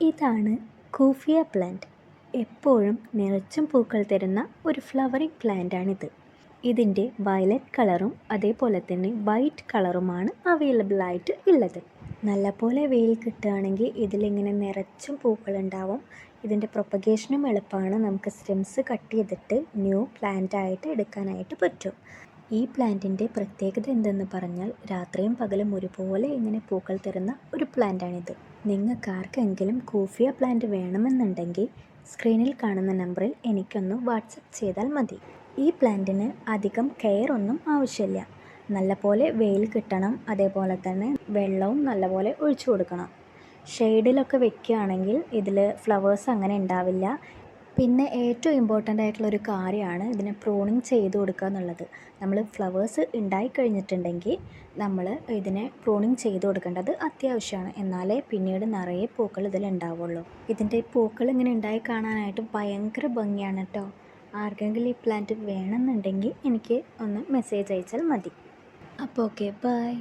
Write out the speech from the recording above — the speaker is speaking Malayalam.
ഇതാണ് കൂഫിയ പ്ലാന്റ് എപ്പോഴും നിറച്ചും പൂക്കൾ തരുന്ന ഒരു ഫ്ലവറിംഗ് പ്ലാന്റാണിത് ഇതിന്റെ വയലറ്റ് കളറും അതേപോലെ തന്നെ വൈറ്റ് കളറുമാണ് അവൈലബിൾ ആയിട്ട് ഉള്ളത്. നല്ലപോലെ വെയിൽ കിട്ടുകയാണെങ്കിൽ ഇതിലിങ്ങനെ നിറച്ചും പൂക്കളുണ്ടാവും ഇതിന്റെ പ്രൊപ്പഗേഷനും എളുപ്പമാണ്. നമുക്ക് സ്റ്റെംസ് കട്ട് ചെയ്തിട്ട് ന്യൂ പ്ലാന്റ് ആയിട്ട് എടുക്കാനായിട്ട് പറ്റും. ഈ പ്ലാന്റിന്റെ പ്രത്യേകത എന്തെന്ന് പറഞ്ഞാൽ രാത്രിയും പകലും ഒരുപോലെ ഇങ്ങനെ പൂക്കൾ തരുന്ന ഒരു പ്ലാന്റാണിത്. നിങ്ങൾക്ക് ആർക്കെങ്കിലും കൂഫിയ പ്ലാന്റ് വേണമെന്നുണ്ടെങ്കിൽ സ്ക്രീനിൽ കാണുന്ന നമ്പറിൽ എനിക്കൊന്ന് വാട്സപ്പ് ചെയ്താൽ മതി. ഈ പ്ലാന്റിന് അധികം കെയർ ഒന്നും ആവശ്യമില്ല. നല്ലപോലെ വെയിൽ കിട്ടണം അതേപോലെ തന്നെ വെള്ളവും നല്ലപോലെ ഒഴിച്ചു കൊടുക്കണം. ഷെയ്ഡിലൊക്കെ വെക്കുകയാണെങ്കിൽ ഇതിൽ ഫ്ലവേഴ്സ് അങ്ങനെ ഉണ്ടാവില്ല. പിന്നെ ഏറ്റവും ഇമ്പോർട്ടന്റ് ആയിട്ടുള്ള ഒരു കാര്യമാണ് ഇതിനെ പ്രൂണിങ് ചെയ്ത് കൊടുക്കുക എന്നുള്ളത്. നമ്മൾ ഫ്ലവേഴ്സ് ഉണ്ടായി കഴിഞ്ഞിട്ടുണ്ടെങ്കിൽ നമ്മൾ ഇതിനെ പ്രൂണിങ് ചെയ്ത് കൊടുക്കേണ്ടത് അത്യാവശ്യമാണ്. എന്നാലേ പിന്നീട് നിറയെ പൂക്കൾ ഇതിൽ ഉണ്ടാവുള്ളൂ. ഇതിന്റെ പൂക്കൾ ഇങ്ങനെ ഉണ്ടായി കാണാനായിട്ട് ഭയങ്കര ഭംഗിയാണ് കേട്ടോ ആർക്കെങ്കിലും ഈ പ്ലാന്റ് വേണമെന്നുണ്ടെങ്കിൽ എനിക്ക് ഒന്ന് മെസ്സേജ് അയച്ചാൽ മതി. അപ്പോൾ ഓക്കെ ബൈ